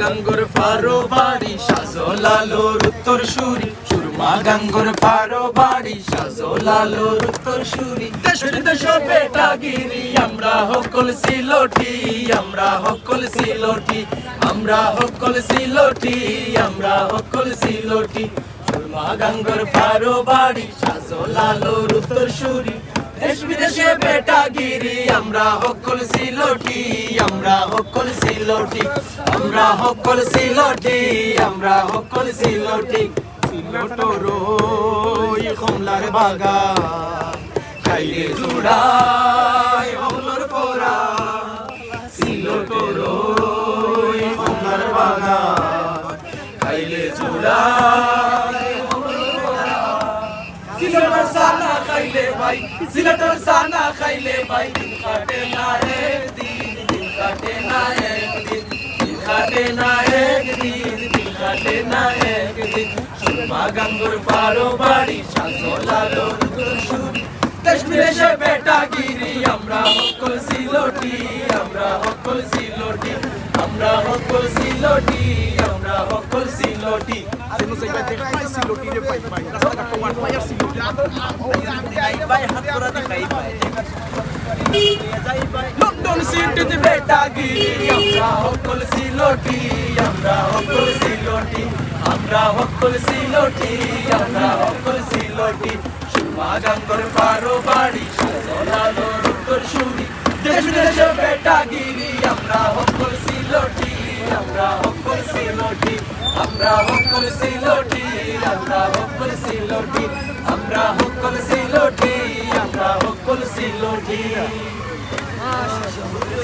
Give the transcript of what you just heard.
গাঙ্গর ফারো বাড়ি সাজলালোর উত্তর সুরি। সুরমা গাঙ্গর ফারো বাড়ি সাজলালোর উত্তর সুরি। দেশের দেশ বেটাগিরি আমরা হকল সিলোটি, আমরা হকল সিলোটি, আমরা হকল সিলোটি, আমরা হকল সিলোটি। সুরমা গাঙ্গর ফারো বাড়ি সাজলালোর উত্তর সুরি। দেশ বিদেশে বেটাগিরি আমরা হকল সিলোটি, আমরা হকল সিলোটি, আমরা হকল সিলোটি, আমরা হকল সিলোটি। সিলোটর ওই কমলার বাগান, খাইলে জুড়াই হমলর পোরা সিলোটর ওই কমলার বাগান, খাইলে জুড়াই সিলেটের সানা খাইলে ভাই, সিলেটের সানা একদিন বেটাগিরি আমরা হকল সিলোটি আমরা হকল সিলোটি. লন্ডন সিটিতে বেটাগিরি আমরা হকল সিলোটি আমরা হকল সিলোটি আমরা হকল সিলোটি আমরা হকল সিলোটি সুরমা গাঙ্গর পারো বাড়ি সাজলালো রুকর সুরি দেশ দেশে বেটাগিরি আমরা হকল সিলোটি আমরা হকল সিলোটি আমরা হকল সিলোটি আমরা হকল সিলোটি আমরা হকল সিলোটি আমরা হকল সিলোটি 啊